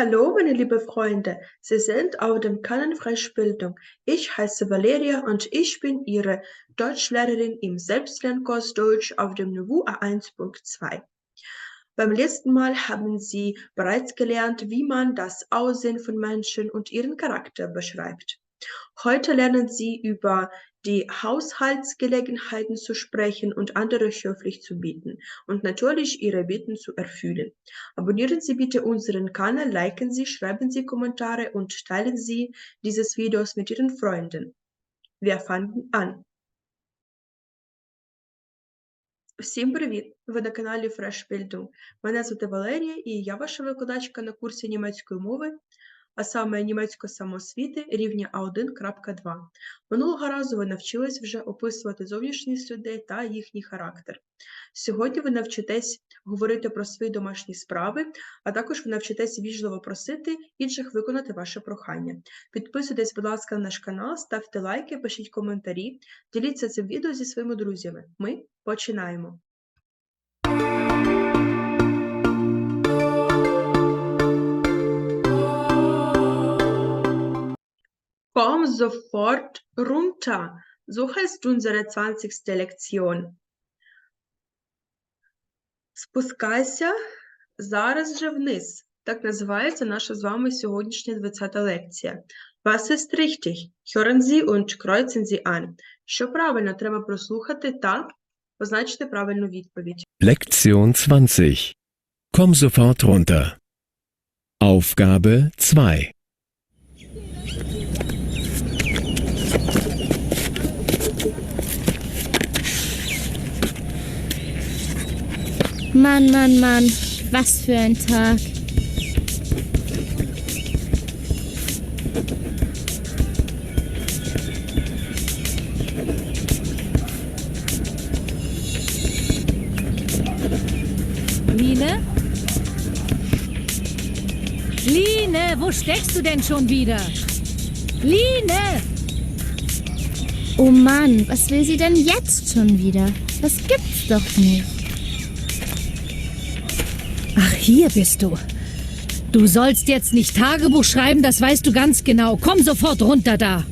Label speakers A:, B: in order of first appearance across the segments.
A: Hallo, meine liebe Freunde, Sie sind auf dem Kanal Frischbildung. Ich heiße Valeria und ich bin Ihre Deutschlehrerin im Selbstlernkurs Deutsch auf dem Niveau A1.2. Beim letzten Mal haben Sie bereits gelernt, wie man das Aussehen von Menschen und ihren Charakter beschreibt. Heute lernen Sie über die Haushaltsgelegenheiten zu sprechen und andere höflich zu bitten und natürlich Ihre Bitten zu erfüllen. Abonnieren Sie bitte unseren Kanal, liken Sie, schreiben Sie Kommentare und teilen Sie dieses Videos mit Ihren Freunden. Wir fangen an. Всім привіт! Ви на каналі Фрешбildung. Мене звати Валерія і я ваша викладачка на курсі німецької мови а саме німецької самоосвіти рівня А1.2. Минулого разу ви навчились вже описувати зовнішність людей та їхній характер. Сьогодні ви навчитесь говорити про свої домашні справи, а також ви навчитесь вічливо просити інших виконати ваше прохання. Підписуйтесь, будь ласка, на наш канал, ставте лайки, пишіть коментарі, діліться цим відео зі своїми друзями. Ми починаємо! Komm sofort runter. So heißt unsere 20. Lektion. Спускайся зараз же вниз. Так називається наша з вами сьогоднішня 20 лекція. Was ist richtig? Hören Sie und kreuzen Sie an. Що правильно треба прослухати та позначити правильну відповідь.
B: Lektion 20. Komm sofort runter. Aufgabe 2.
C: Mann, Mann, Mann, was für ein Tag.
D: Line? Line, wo steckst du denn schon wieder? Line!
C: Oh Mann, was will sie denn jetzt schon wieder? Das gibt's doch nicht.
D: Ach, hier bist du. Du sollst jetzt nicht Tagebuch schreiben, das weißt du ganz genau. Komm sofort runter da.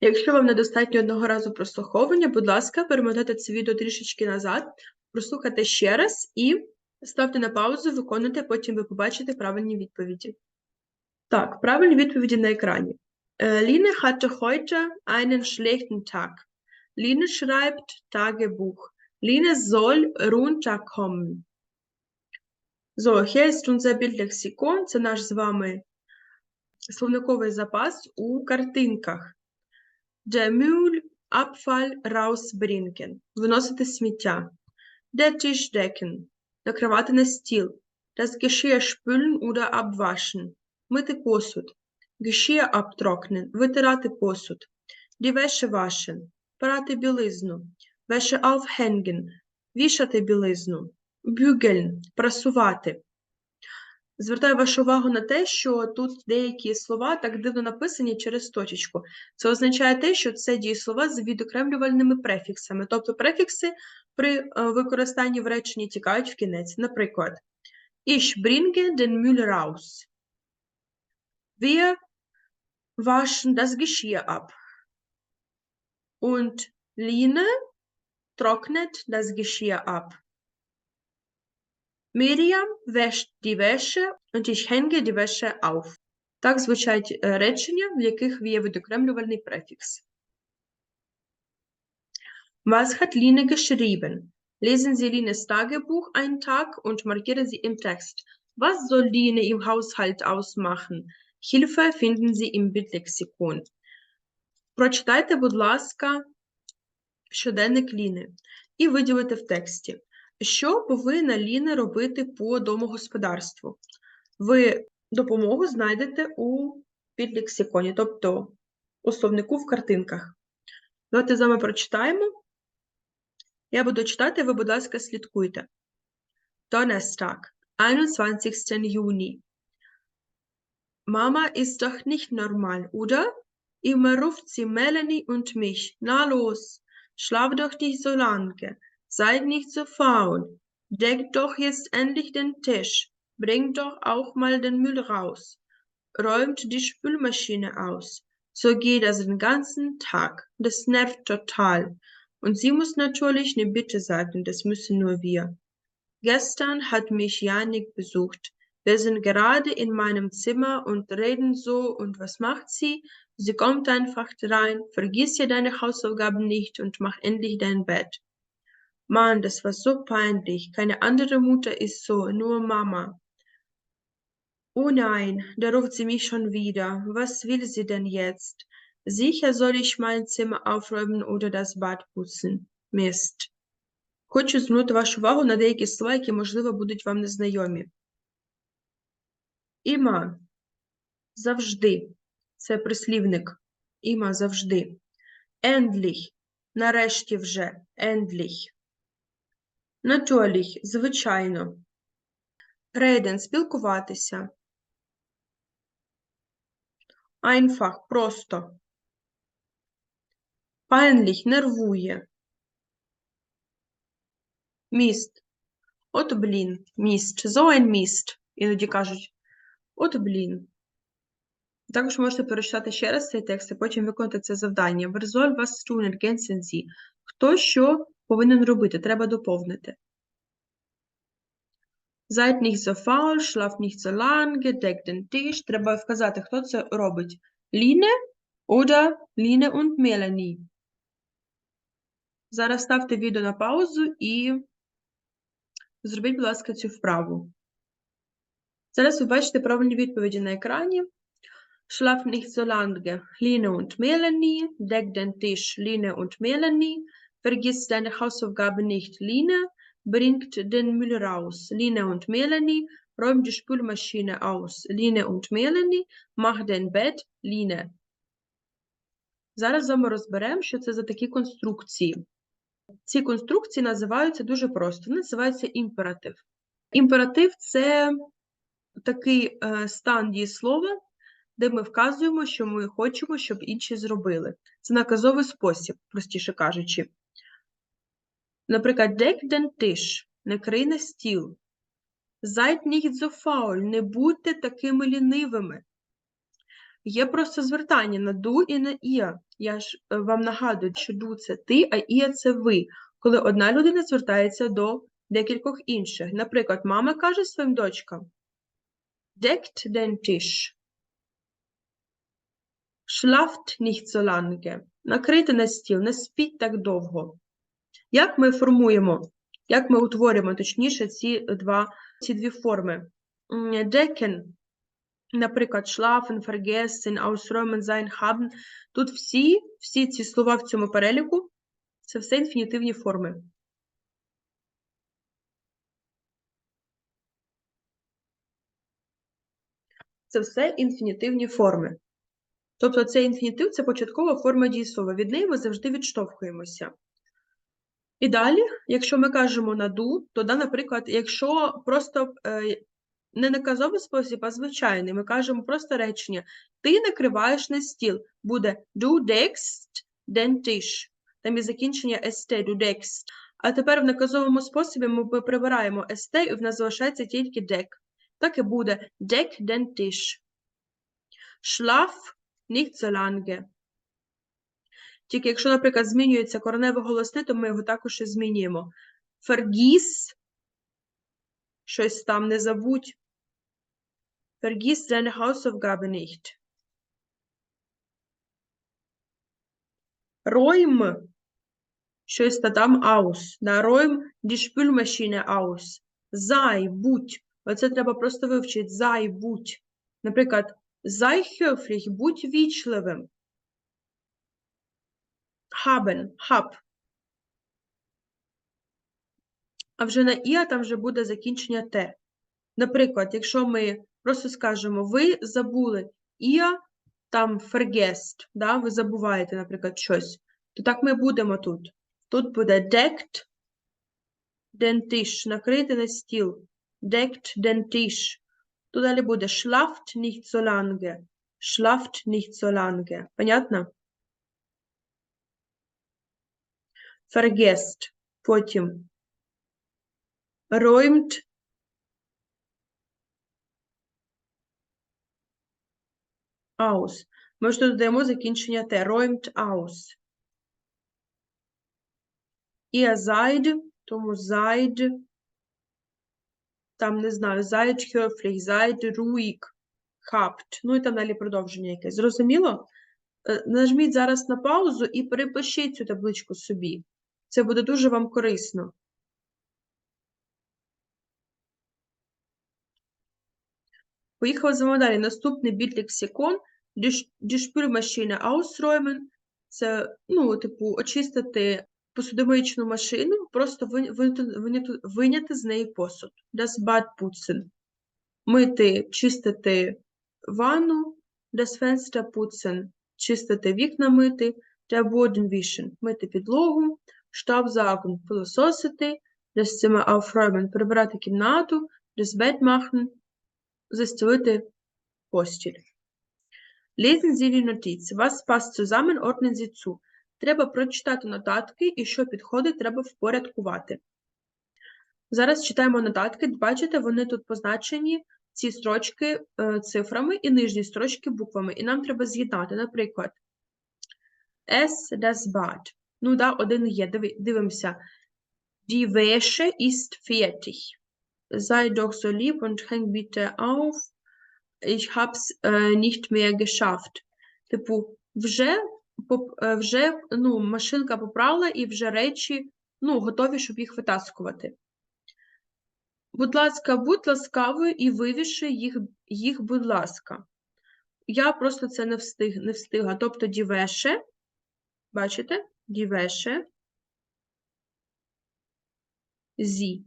A: Якщо вам недостатньо одного разу прослуховування, будь ласка, перемотайте це відео трішечки назад, прослухайте ще раз і ставте на паузу, виконуйте, потім ви побачите правильні відповіді. Так, правильні відповіді на екрані. Äh, Line hatte heute einen schlechten Tag. Line schreibt Tagebuch. Line soll runterkommen. So, hier ist unser Bildlexikon. Це наш з вами словниковий запас у картинках. Der Müll, Abfall rausbringen. Виносити сміття. Der Tisch decken. Накривати на стіл. Das Geschirr spülen oder abwaschen. Мити посуд. Geschirr abtrocknen. Витирати посуд. Die Wäsche. Прати білизну. Wäsche aufhängen. Вішати білизну. Bügeln. Прасувати. Звертаю вашу увагу на те, що тут деякі слова так дивно написані через точечку. Це означає те, що це дієслова з відокремлювальними префіксами. Тобто префікси при е, використанні в реченні тікають в кінець. Наприклад, Ich bringe den Müll raus. Wir waschen das Geschirr ab. Und Line trocknet das Geschirr ab. Miriam wäscht die Wäsche und ich hänge die Wäsche auf. Так звучать е, речення, в яких є відокремлювальний префікс. Was hat Line geschrieben? Lesen Sie Lines Tagebuch einen Tag und markieren Sie im Text. Was soll Line im Haushalt ausmachen? Hilfe finden Sie im Bildlexikon. Прочитайте, будь ласка, щоденник Ліни і виділите в тексті. Що повинна Ліна робити по домогосподарству? Ви допомогу знайдете у підлексиконі, тобто у словнику в картинках. Давайте з вами прочитаємо. Я буду читати, ви, будь ласка, слідкуйте. Donnerstag, 21. Juni. Mama ist doch nicht normal, oder? Immer ruft sie Melanie und mich. Na los, schlaf doch nicht so lange. Seid nicht so faul. Deck doch jetzt endlich den Tisch. Bring doch auch mal den Müll raus. Räumt die Spülmaschine aus. So geht das den ganzen Tag. Das nervt total. Und sie muss natürlich ne Bitte sagen, das müssen nur wir. Gestern hat mich Janik besucht. Wir sind gerade in meinem Zimmer und reden so und was macht sie? Sie kommt einfach rein, vergiss ja deine Hausaufgaben nicht und mach endlich dein Bett. Mann, das war so peinlich. Keine andere Mutter ist so, nur Mama. Oh nein, da ruft sie mich schon wieder. Was will sie denn jetzt? Sicher soll ich mein Zimmer aufräumen oder das Bad putzen. Mist. Хочу звернути вашу увагу на деякі слова, які, можливо, будуть вам незнайомі. Іма завжди. Це прислівник. Іма завжди. Endlich. Нарешті вже. Endlich. Natürlich. Звичайно. Reden. Спілкуватися. Einfach. Просто. Peinlich. Нервує. Міст. От блін. Міст. Ein Mist. Іноді кажуть. От блін. Також можете перечитати ще раз цей текст і потім виконати це завдання. Soll was tun, ergänzen. Хто що повинен робити? Треба доповнити. Seid nicht so faul, schlaft nicht so lange, deckt den Tisch. Треба вказати, хто це робить. Ліне oder Ліне und Melanie. Зараз ставте відео на паузу і зробіть, будь ласка, цю вправу. Зараз ви бачите правильні відповіді на екрані. Vergiss deine Hausaufgaben nicht, Line. Bringt den Müll raus, Line und Melanie. Räum die Spülmaschine aus, Line und Melanie. Mach den Bett, Line. Зараз розберемо, що це за такі конструкції. Ці конструкції називаються дуже просто. Називаються імператив. Імператив це такий е, стан дієслова, де ми вказуємо, що ми хочемо, щоб інші зробили. Це наказовий спосіб, простіше кажучи. Наприклад, deck den Tisch – накрий на стіл. Nicht so faul – не будьте такими лінивими. Є просто звертання на ду і на іа. Я ж е, вам нагадую, що ду – це ти, а іа – це ви. Коли одна людина звертається до декількох інших. Наприклад, мама каже своїм дочкам Deckt den Tisch. Schlaft nicht so lange. Накрийте на стіл, не спіть так довго. Як ми формуємо, як ми утворюємо, точніше, ці, два, ці дві форми? Decken, наприклад, schlafen, vergessen, ausräumen, sein, haben. Тут всі, всі ці слова в цьому переліку, це все інфінітивні форми. Це все інфінітивні форми. Тобто цей інфінітив це початкова форма дієслова. Від неї ми завжди відштовхуємося. І далі, якщо ми кажемо наду, то, да, наприклад, якщо просто е, не наказовий спосіб, а звичайний, ми кажемо просто речення: ти накриваєш на стіл. Буде du deckst den Tisch. Там є закінчення st, du deckst. А тепер в наказовому способі ми прибираємо st, і в нас залишається тільки deck. Так і буде deck den Tisch. Schlaf nicht so lange. Тільки якщо, наприклад, змінюється кореневе голосне, то ми його також і змінюємо. Vergiss, щось там не забудь. Vergiss deine Hausaufgabe nicht. Räum, щось та там aus. Да, räum die Spülmaschine aus. Sei, будь. Оце треба просто вивчити. Sei, будь. Наприклад, sei höflich, будь вічливим. Haben, hab. А вже на іа там вже буде закінчення те. Наприклад, якщо ми просто скажемо ви забули іа, там vergesst, да, ви забуваєте, наприклад, щось, то так ми будемо тут. Тут буде den Tisch, накрити на стіл. Deckt den Tisch. Тут далі буде schlaft nicht so lange. Schlaft nicht so lange. Понятно? Vergesst. Потім. räumt aus. Ми ж тут додаємо закінчення Т. Räumt aus. Ihr seid, тому seid, там, не знаю, seid höflich, seid ruhig, habt. Ну і там далі продовження якесь. Зрозуміло? Е, Нажміть зараз на паузу і перепишіть цю табличку собі. Це буде дуже вам корисно. Поїхали з вами далі. Наступний біт лексикон. Die Sch- Die ausräumen. Це, ну, типу, очистити посудомиючну машину, просто виняти, з неї посуд. Мити, чистити ванну. Das Fenster putzen. Чистити вікна мити. Мити підлогу. Das Zimmer aufräumen. Прибирати кімнату. Застелити passt zusammen, ordnen Sie zu. Треба прочитати нотатки і що підходить, треба впорядкувати. Зараз читаємо нотатки. Бачите, вони тут позначені, ці строчки е, цифрами і нижні строчки буквами. І нам треба з'єднати. Наприклад, Es das Bad. Ну, да, один є. Дивимося. Die Wäsche ist fertig. Sei doch so lieb und häng bitte auf. Ich hab's äh, nicht mehr geschafft. Типу, вже, вже ну, машинка поправила і вже речі ну, готові, щоб їх витаскувати. Будь ласка, будь ласкавою і вивіши їх, їх, будь ласка. Я просто це не встиг, не встигла. Тобто дівеше, бачите? Дівеше. Зі.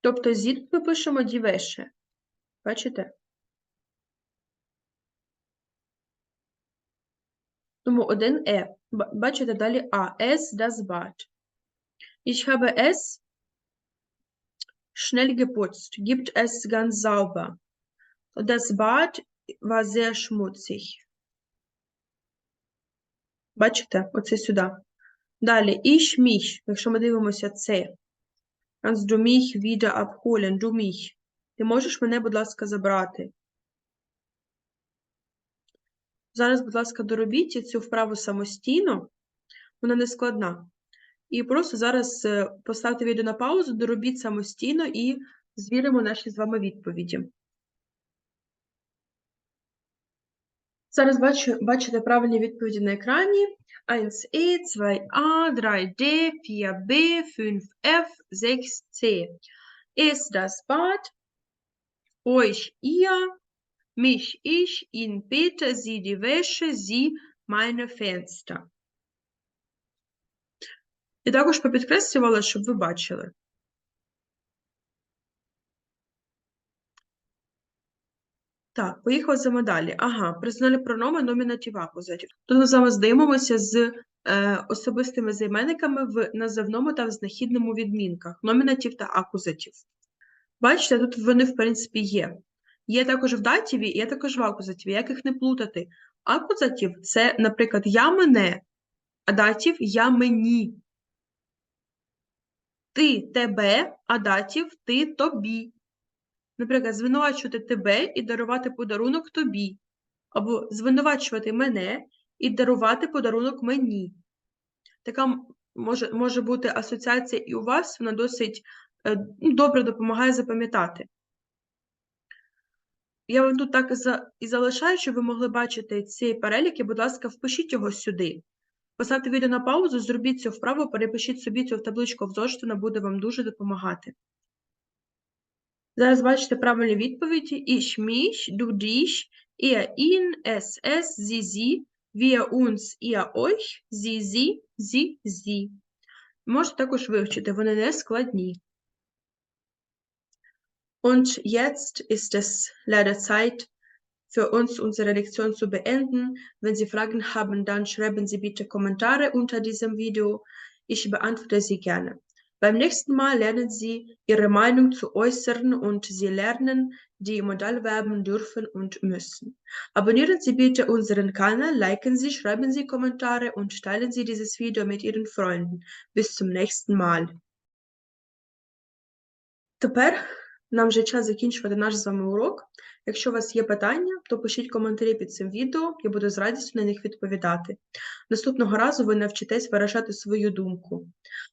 A: Тобто зі ми пишемо дівеше. Бачите? Тому один е. Бачите далі А. Es das Bad. Ich habe es schnell geputzt. Gibt es ganz sauber. Das Bad war sehr schmutzig. Бачите? Оце сюди. Далі. Ich mich. Якщо ми дивимося це. Kannst du mich wieder abholen? Du mich. Ти можеш мене, будь ласка, забрати? Зараз, будь ласка, доробіть цю вправу самостійно. Вона не складна. І просто зараз е, поставте відео на паузу, доробіть самостійно і звіримо наші з вами відповіді. Зараз бачу, бачите правильні відповіді на екрані. 1e, 2a, 3d, 4b, 5f, 6c. Ist das Bad? Euch ihr, mich ich, ihn bitte, sie die Wäsche, sie meine Fenster. І також попідкреслювала, щоб ви бачили. Так, поїхали далі. Ага, персональний прономи номінатив акузатив. Тут ми з вами здивимося з е, особистими займенниками в називному та в знахідному відмінках. Номінатив та акузатив. Бачите, тут вони, в принципі, є. Є також в датіві, є також в акузативі. Як їх не плутати? Акузатив – це, наприклад, я мене, а датів я мені. Ти тебе, а датів ти тобі. Наприклад, звинувачувати тебе і дарувати подарунок тобі. Або звинувачувати мене і дарувати подарунок мені. Така може, може бути асоціація і у вас, вона досить е, ну, добре допомагає запам'ятати. Я вам тут так і залишаю, щоб ви могли бачити цей перелік, і, будь ласка, впишіть його сюди. Поставте відео на паузу, зробіть цю вправу, перепишіть собі цю табличку в зошит, вона буде вам дуже допомагати. Зараз бачите правильні відповіді. Ich, mich, du, dich, er, ihn, es, es, sie, sie, wir, uns, ihr, euch, sie, sie, sie. Можете також вивчити, вони не складні. Und jetzt ist es leider Zeit für uns, unsere Lektion zu beenden. Wenn Sie Fragen haben, dann schreiben Sie bitte Kommentare unter diesem Video. Ich beantworte sie gerne. Beim nächsten Mal lernen Sie, Ihre Meinung zu äußern und Sie lernen, die Modalverben dürfen und müssen. Abonnieren Sie bitte unseren Kanal, liken Sie, schreiben Sie Kommentare und teilen Sie dieses Video mit Ihren Freunden. Bis zum nächsten Mal. Super. Нам вже час закінчувати наш з вами урок. Якщо у вас є питання, то пишіть коментарі під цим відео, я буду з радістю на них відповідати. Наступного разу ви навчитесь виражати свою думку,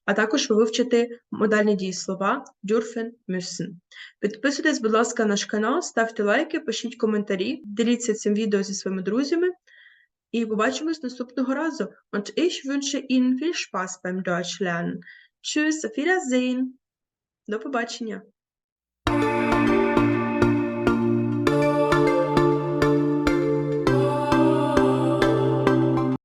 A: а також ви вивчите модальні дієслова dürfen, müssen. Підписуйтесь, будь ласка, на наш канал, ставте лайки, пишіть коментарі, діліться цим відео зі своїми друзями. І побачимось наступного разу. Und ich wünsche Ihnen viel Spaß beim Deutschlernen. Tschüss, auf Wiedersehen. До побачення. thank you